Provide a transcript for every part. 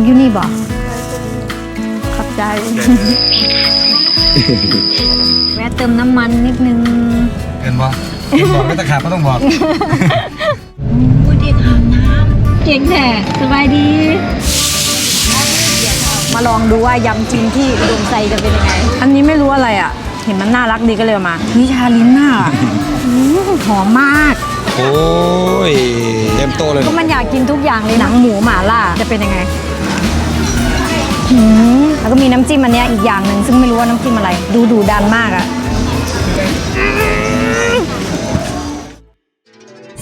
กอยู่นี่บ่ขับใจ แวะเติมน้ำมันนิดนึงเห็นบ่เห็นบอกไม่ตะขาบก็ต้องบอกพูดเด็กอาบน้ำเก่งแท้สบายดี มาลองดูว่ายำจีนที่อุดมไซจะเป็นยังไง อันนี้ไม่รู้อะไรอะ เห็นมันน่ารักดีก็เลยเอามานิชาลิ้นน่าอืมหอมมาก โอ้ยเต็มโตเลยก็มันอยากกินทุกอย่างเลยหนังหมูหม่าล่าจะเป็นยังไง หืมแล้วก็มีน้ำจิ้มอันเนี้ยอีกอย่างหนึ่งซึ่งไม่รู้ว่าน้ำจิ้มอะไร ดูดูดันมากอะ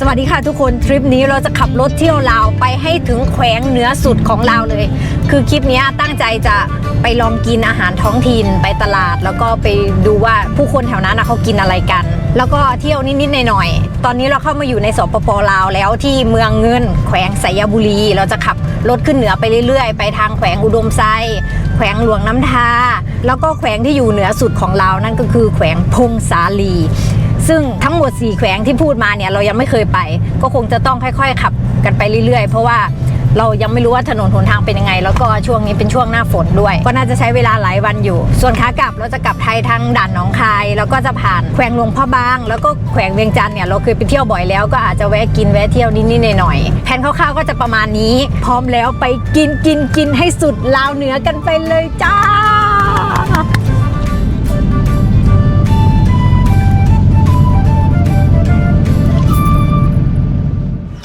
สวัสดีค่ะทุกคนทริปนี้เราจะขับรถเที่ยวลาวไปให้ถึงแขวงเหนือสุดของลาวเลย คือคลิปนี้ตั้งใจจะ ไปลองกินอาหารท้องถิ่นไปตลาด แล้วก็ไปดูว่าผู้คนแถวนั้นนะเขากินอะไรกัน แล้วก็เที่ยวนิดๆหน่อยๆตอนนี้เราเข้ามาอยู่ในสปปลาวแล้วที่เมืองเงิน แขวงสยบุรี เราจะขับรถขึ้นเหนือไปเรื่อยๆ ไปทางแขวงอุดมไซแขวงหลวงน้ำทา แล้วก็แขวงที่อยู่เหนือสุดของลานั่นก็คือแขวงพงสาลีซึ่งทั้งหมด 4 แขวงที่พูดมาเนี่ยเรายังไม่เคยไป ก็คงจะต้องค่อย ๆ ขับกันไปเรื่อยๆ เพราะว่า เรายังไม่รู้ว่าถนนหนทางเป็นยังไง แล้วก็ช่วงนี้เป็นช่วงหน้าฝนด้วย ก็น่าจะใช้เวลาหลายวันอยู่ ส่วนขากลับเราจะกลับไทยทางด่านหนองคาย แล้วก็จะผ่านแขวงหลวงพ่อบาง แล้วก็แขวงเวียงจันทร์เนี่ยเราเคยไปเที่ยวบ่อยแล้วก็อาจจะแวะกินแวะเที่ยวนิดๆหน่อยๆแผนคร่าวๆก็จะประมาณนี้ พร้อมแล้วไปกินกินกินให้สุดลาวเหนือกันไปเลยจ้า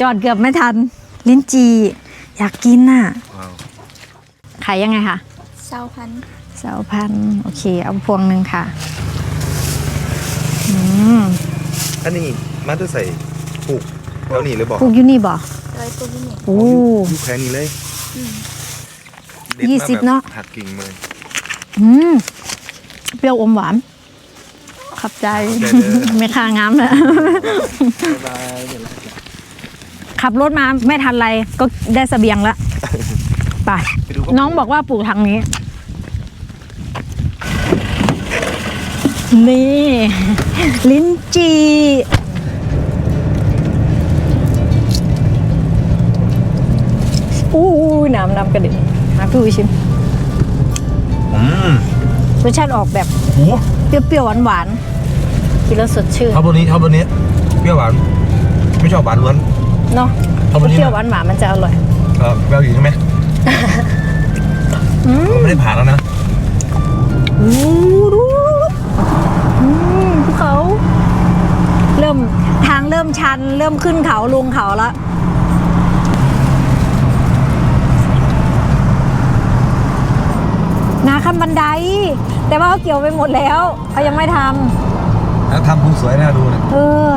จอดเกือบไม่ทัน ลิ้นจี อยากกินน่ะว้าวขายยังไงคะเศร้าพันธุ์สาวพันโอเค เอาพวงหนึ่งค่ะอืมอันนี้มาจะใส่ปลูกแล้วนี่เลยบอกปลูกอยู่นี่บ่ร้อยตัวที่หนึ่งโอ้ อยู่แค่นี้เลยเด็ดยี่มาสิบแบบเนอะ หักกิ่งเลยอืมเปรี้ยวอมหวานขับใจ ไม่ค่างามเลยบายเดี๋ยวเรา ขับรถมาไม่ทันไรก็ได้เสบียงแล้วไปไปดูน้องบอกว่าปลูกทางนี้ นี่ ลิ้นจีอู้น้ำน้ำกระเด็นมาพี่วิชิมอืมรสชาติออกแบบโอ้เปรี้ยวๆหวานๆกินแล้วสดชื่นชอบตัวนี้ชอบตัวนี้ เปรี้ยวหวาน ไม่ชอบหวานล้วน เนาะเอาตัวนี้เปรี้ยวๆหวานๆมันจะอร่อย เออแววอยู่ใช่ไหมอืม ไม่ได้ผ่านแล้วนะอู้ดูอืมภูเขา เริ่มทางเริ่มชัน เริ่มขึ้นเขาลงเขาแล้ว นาขั้นบันได แต่ว่าเขาเกี่ยวไปหมดแล้วเขายังไม่ทำแล้วทำภูสวยน่าดูนะเออ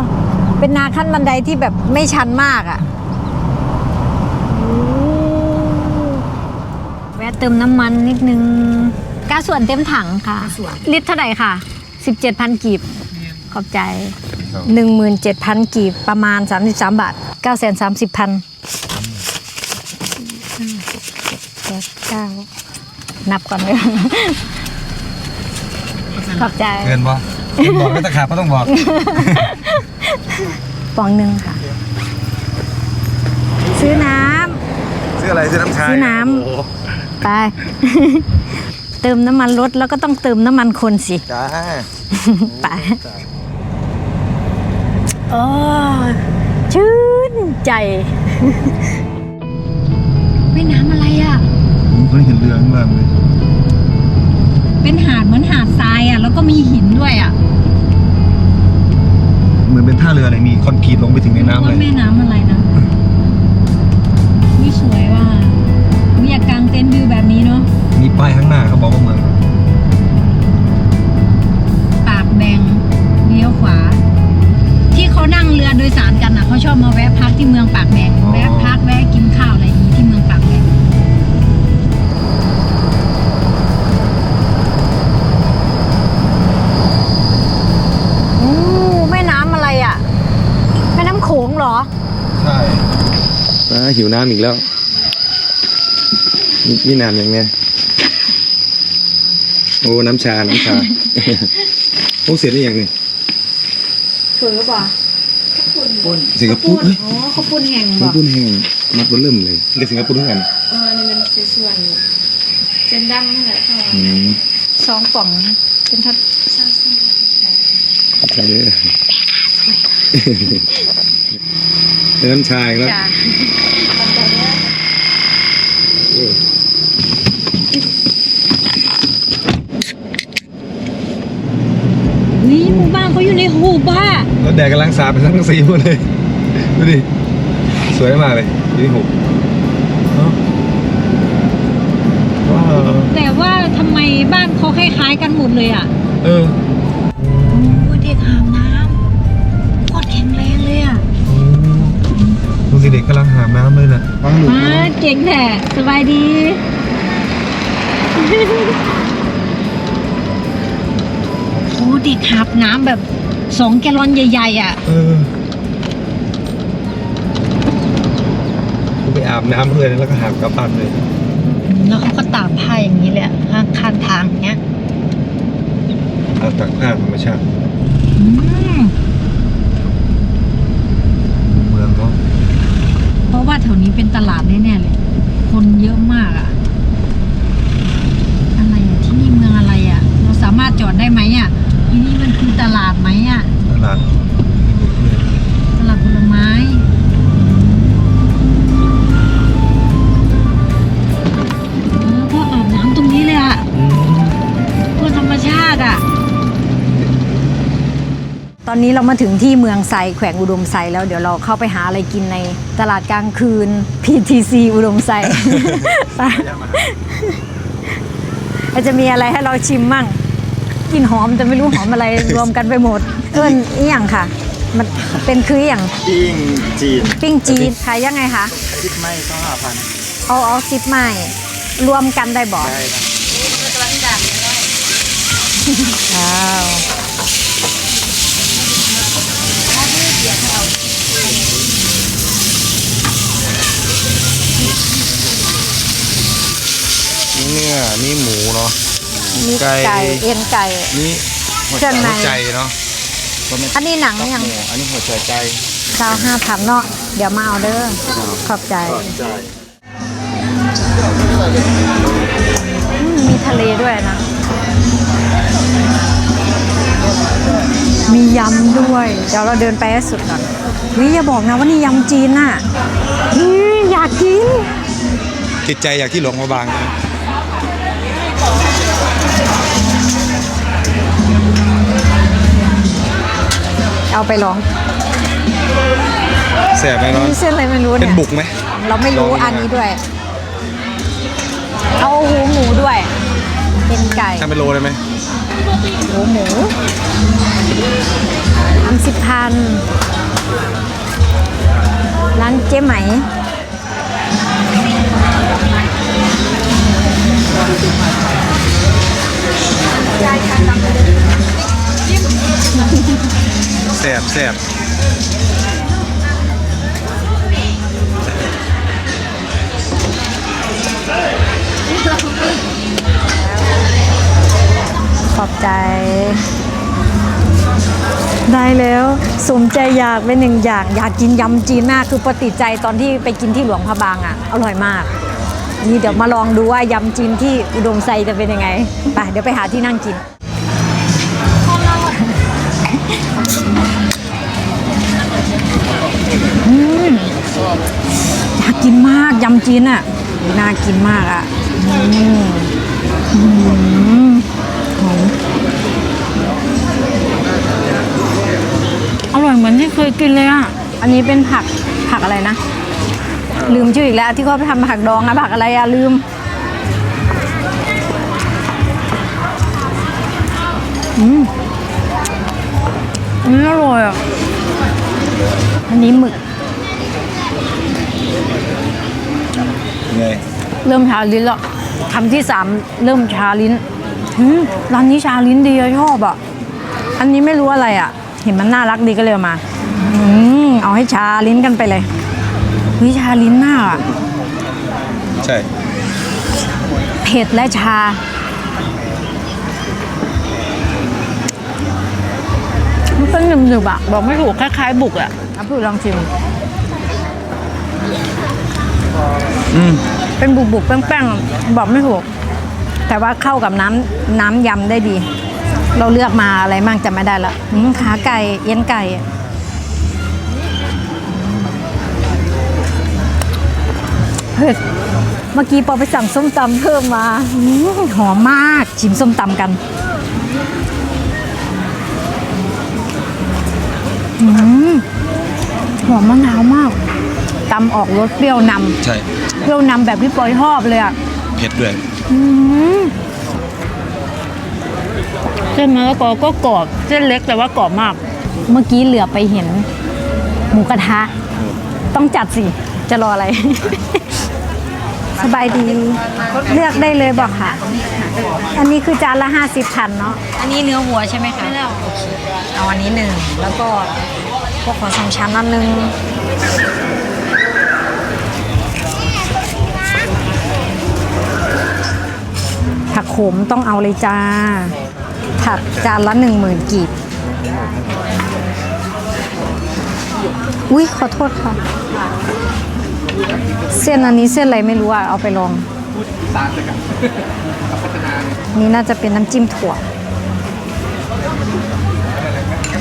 เป็นนาขั้นบันไดที่แบบไม่ชันมากอะ่ะแวะเติมน้ำมันนิดนึงกาส่วนเต็มถังค่ะ ลิตรเท่าไหร่ค่ะ 17,000 กีบ ขอบใจ 17,000 กีบ ประมาณ 33 บาท 930,000พันเก้านับก่อนเลยขอบใจเกินบ่เห็นบอกไม่ตะขาบก็ต้องบอก ปองหนึ่งค่ะ ซื้อน้ซื้ออะไรซื้อน้ำชาซื้อน้ำโอ้โหำไป เติมน้ำมันรถแล้วก็ต้องเติมน้ำมันคนสิ จ้าไปโอ้ชื่นใจ ไม่น้ำอะไรอะ ผมเคยเห็นเรือข้างล่างเลยเป็นหาดเหมือนหาดทรายอะ แล้วก็มีหินด้วยอะ เหมือนเป็นท่าเรือเลยมีคอนกรีตลงไปถึงในน้ำเลว่ายแม่น้ำอะไรนะวิสวยว่ะวิอยากกางเต็นท์วิวแบบนี้เนาะ มีป้ายข้างหน้าเขาบอกว่าเมือง ปากแบงเลี้ยวขวา ที่เขานั่งเรือโดยสารกันอะเขาชอบมาแวะพักที่เมืองปากแบงแวะพักแวะกินข้าวอะไร หิวน้ำอีกแล้ว นี่นี่น้ำอย่างเนี้ยโอ้ น้ำชา น้ำชาโอ้เสร็จได้ยังนี่ฝือป่ะสิงคโปร์เอ้ยอ๋อข้าวปุ้นแห้งน้ำป่ะปุ้นแห้งมัดบนเริ่มเลยเด็กสิงคโปร์ด้วยกันเอออันนี้มันคือส่วนเส้นดำนั่นแหละพ่ออืมสองป่องเป็นทัดเศร้าสิใช่เลย เป็นน้ำชาอีกแล้วจ้าเออนี่หมู่บ้านเขาอยู่ในหูบ้า แล้วแดดกำลังสาดเป็นทั้งสีหมดเลย ดูดิ สวยมากเลยอยี่ที่หกเนอะว้าวแต่ว่าทำไมบ้านเขาคล้ายๆกันหมดเลยอะ เออ โอ้เด็กหามน้ เด็กกำลังหามน้ำเลยน่ะฟังหลุดมาเจ๋งแท้สบายดี โอ้เด็กหาบน้ำแบบสองแกลลอนใหญ่ๆอะ เออกูไปอาบน้ำเพื่อนแล้วก็หามกลับบ้านเลย แล้วเขาก็ตากผ้าอย่างนี้เลยอะข้างข้างทางเนี้ยเอาตักผ้าธรรมชาติ อืม เมืองเนาะ เพราะว่าแถวนี้เป็นตลาดแน่ๆเลย คนเยอะมากอะอะไรอะที่นี่เมืองอะไรอะเราสามารถจอดได้ไหมอะที่นี่มันคือตลาดไหมอะตลาดตลาดผลไม้ อนนี้เรามาถึงที่เมืองไซแขวงอุดมไซแล้วเดี๋ยวเราเข้าไปหาอะไรกินในตลาดกลางคืน PTC อุดมไซไปอาจจะมีอะไรให้เราชิมมั่งกลินหอมแต่ไม่รู้หอมอะไรรวมกันไปหมดเอิ้นอีหยังค่ะ มันเป็นคืออหย่างปิ้งจีนปิ้งจีนขายยังไงคะคิดไม่ต้องห้าพันเอาเอาซิปใหม่รวมกันได้บอกได้นะว้าว เนื้อนี่หมูเนาะ มีไก่ ไก่เอ็นไก่ นี่หัวเครื่องใน ใจเนาะอันนี้หนังยังหมูอันนี้หัวใจใจเช้าห้าพันเนาะเดี๋ยวมาเอาเด้อขอบใจใจอืมมีทะเลด้วยนะ มียำด้วย เดี๋ยวเราเดินไปให้สุดก่อนวิอย่าบอกนะว่านี่ยำจีนน่ะอืมอยากกินติดใจอยากที่หลวงพระบาง เอาไปลองแสบไหมเนาะมีเส้นอะไรไม่รู้เป็เนี่นยบุกไหม เราไม่รู้ลองดูนะอันนี้ด้วย เอาหูหมูด้วย เป็นไก่ทำเป็นโลได้ไหมหูหมูทำสิบพันร้านเจ๊ไหม แสบแสบขอบใจ ได้แล้วสมใจอยากเป็นหนึ่งอย่าง อยากกินยำจีนมากคือปฏิใจตอนที่ไปกินที่หลวงพระบางอะ อร่อยมาก นี่เดี๋ยวมาลองดูว่ายำจีนที่อุดมไซจะเป็นยังไงไปเดี๋ยวไปหาที่นั่งกิน อยากกินมากยำจีนอะน่ากินมากอะอืมอืมหอมอร่อยเหมือนที่เคยกินเลยอะ อันนี้เป็นผักผักอะไรนะ ลืมชื่ออีกแล้วที่เขาไปทำผักดองอะผักอะไรอะลืมอืมอืมอร่อยอะ อันนี้หมึก ไงเริ่มชาลิ้นแล้วคำที่สามเริ่มชาลิ้นอืมร้านนี้ชาลิ้นดีอะชอบอะอันนี้ไม่รู้อะไรอะเห็นมันน่ารักดีก็เลยเอามาอืมเอาให้ชาลิ้นกันไปเลยวิชาลิ้นมากอะใช่ เผ็ดและชา มันเป็นหนึบๆอะบอกไม่ถูกคล้ายๆบุกอะเอาพูดลองชิม อืมเป็นบุบๆแป้งๆบอกไม่ถูก แต่ว่าเข้ากับน้ำน้ำยำได้ดี เราเลือกมาอะไรมั่งจำไม่ได้ละมขาไก่เอ็นไก่เฮ้ยเมื่อกี้ปอไปสั่งส้มตำเพิ่มมาหอมมากชิมส้มตำกันหอมมะนาวมาก ตำออกรสเปรี้ยวนำใช่เปรี้ยวนำแบบที่ปอยชอบเลยอะเผ็ดด้วย อืมเส้นมะละกอก็กรอบ เส้นเล็กแต่ว่ากรอบมาก เมื่อกี้เหลือไปเห็น หมูกระทะ ต้องจัดสิ จะรออะไร สบายดี เลือกได้เลยบอกค่ะ อันนี้คือจานละห้าสิบพันเนาะอันนี้เนื้อหัวใช่ไหมคะไม่เอาเอาอันนี้หนึ่งแล้วก็พวกของสองชั้นอันหนึ่ง มต้องเอาเลยจ้า ผักจานละหนึ่งหมื่นกีบ อุ้ยขอโทษค่ะ เส้นอันนี้เส้นอะไรไม่รู้อะ เอาไปลอง นี่น่าจะเป็นน้ำจิ้มถั่ว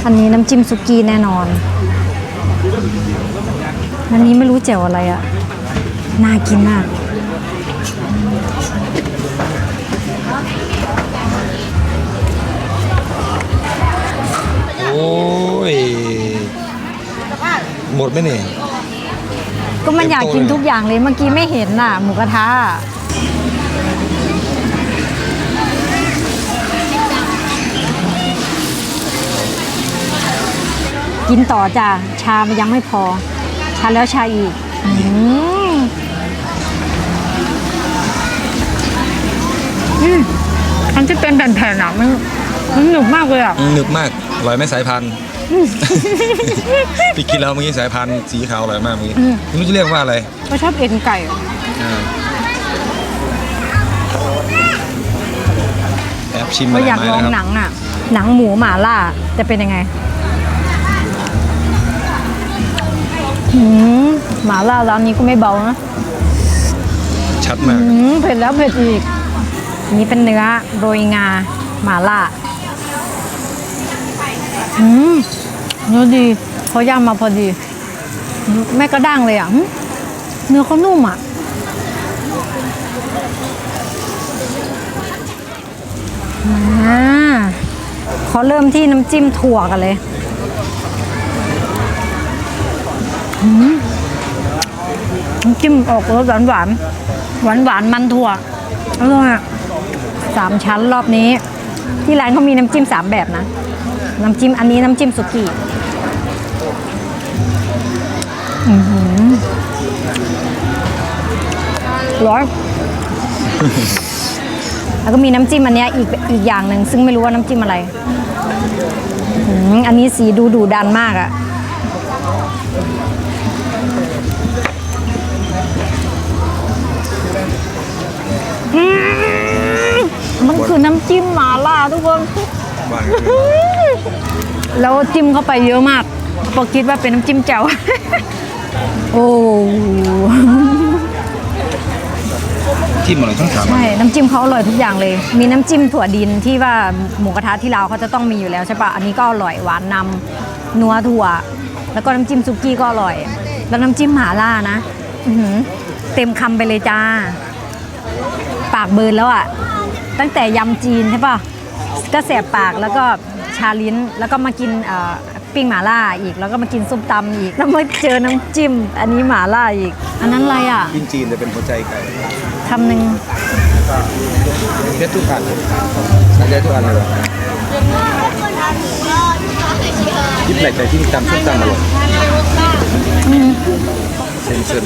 อันนี้น้ำจิ้มซุกี้แน่นอน อันนี้ไม่รู้แจ่วอะไรอะ น่ากินมาก โอ้ย หมดไหมเนี่ย ก็มันอยากกินทุกอย่างเลยเมื่อกี้ไม่เห็นน่ะ หมูกระทะกินต่อจ้ะชามันยังไม่พอ ชาแล้วชาอีก อืมอืมอัน ที่เป็นแผ่นๆอะมันมันหนึบมากเลยอะ หนึบมากอร่อยไหมสายพันธุ์ พี่กินแล้วเมื่อกี้สายพันธุ์สีขาวอร่อยมากเมื่อกี้อืม ไม่รู้จะเรียกว่าอะไรก็ชอบเอ็นไก่อ่าแอบชิมก็มาหอยากลายลองไม้หนะนัครับงอะ หนังหมูหมาล่าจะเป็นยังไงหืมหมาล่าร้านนี้ก็ไม่เบานะชัดมาก หืมเผ็ดแล้วเผ็ดอีกอั นี้เป็นเนื้อโรยงาหมาล่าหืมเนื้อดีเขาย่างมาพอดีหืมไม่กระด้างเลยอะเนื้อเขานุ่มอะอ่าขอเริ่มที่น้ำจิ้มถั่วกันเลยหืมน้ำจิ้มออกรสหวานหวานหวานหวานมันถั่วอร่อยอะ สามชั้นรอบนี้ ที่ร้านเขามีน้ำจิ้มสามแบบนะ น้ำจิ้มอันนี้น้ำจิ้มสุกี้อร้อยแล้วก็มีน้ำจิ้มอันเนี้ยอีกอีกอย่างหนึ่งซึ่งไม่รู้ว่าน้ำจิ้มอะไร อันนี้สีดูดุดันมากอะาล่าทุกคนบ้านแล้วจิ้มเข้าไปเยอะมากพอคิดว่าเป็นน้ำจิ้มแจ่วโอ้จิ้มอร่อยทั้งสามใช่น้ำจิ้มเขาอร่อยทุกอย่างเลย มีน้ำจิ้มถั่วดินที่ว่าหมูกระทะที่เราวเขาจะต้องมีอยู่แล้วใช่ปะอันนี้ก็อร่อยหวานนำนัวถั่ว แล้วก็น้ำจิ้มซุกี้ก็อร่อย แล้วน้ำจิ้มหม่าล่านะอื้อหือเต็มคำไปเลยจ้า ปากเบิร์นแล้วอะ่ะ ตั้งแต่ยำจีนใช่ปะ ก็แสบปากแล้วก็ชาลิ้นแล้วก็มากินเอ่อปิ้งหม่าล่าอีกแล้วก็มากินส้มตำอีก แล้วมาเจอน้ำจิ้ม อันนี้หม่าล่าอีก อันนั้นอะไรอะกินจีนจะเป็นหัวใจไก่คำหนึ่งเพชรทุกอันสนใจทุกอันเลยเหรอยิบแหลกใจที่จำส้มตำอร่อยเส้นเส้น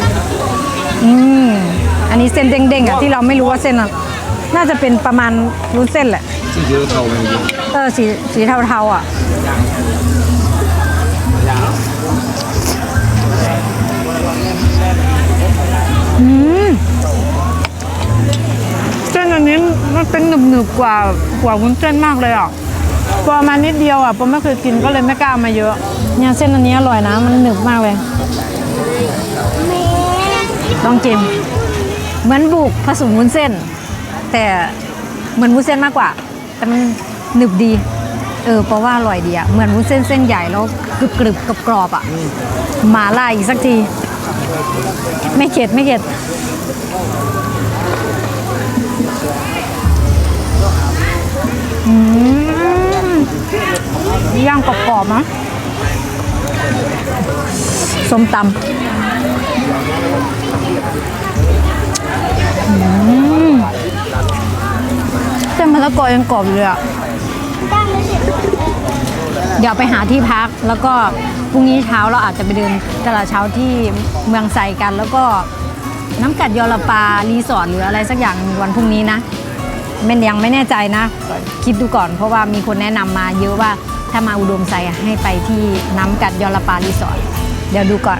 อืมอันนี้เส้นเด้งๆอะที่เราไม่รู้ว่าเส้นอะน่าจะเป็นประมาณรู้เส้นแหละ ซึ่งเยอะเท่าไหร่เออสีสีเทาๆอะอืมเส้นอันนี้มันเป็นหนึบๆกว่ากว่าวุ้นเส้นมากเลยอะพอมานิดเดียวอะปอไม่เคยกินก็เลยไม่กล้ามาเยอะเนี่ยเส้นอันนี้อร่อยนะ มันหนึบมากเลยลองกินเหมือนบุกผสมวุ้นเส้น แต่เหมือนวุ้นเส้นมากกว่า แต่มันหนึบดี เออเพราะว่าอร่อยดีอะเหมือนวุ้นเส้นเส้นใหญ่แล้วกรึบกรึบกับกรอบๆอะหมาล่าอีกสักที ไม่เข็ดไม่เข็ดอืมย่างกรอบๆนะส้มตำอืมเส้นมะ ละกอยังกรอบอยู่เลยอะเดี๋ยวไปหาที่พักแล้วก็พรุ่งนี้เช้าเราอาจจะไปเดินตลาดเช้าที่เมืองไซกัน แล้วก็น้ำกัดยอลปารีสอร์ทหรืออะไรสักอย่างวันพรุ่งนี้นะมันยังไม่แน่ใจนะ คิดดูก่อนเพราะว่ามีคนแนะนำมาเยอะว่าถ้ามาอุดมไซให้ไปที่น้ำกัดยอลปารีสอร์ทเดี๋ยวดูก่อน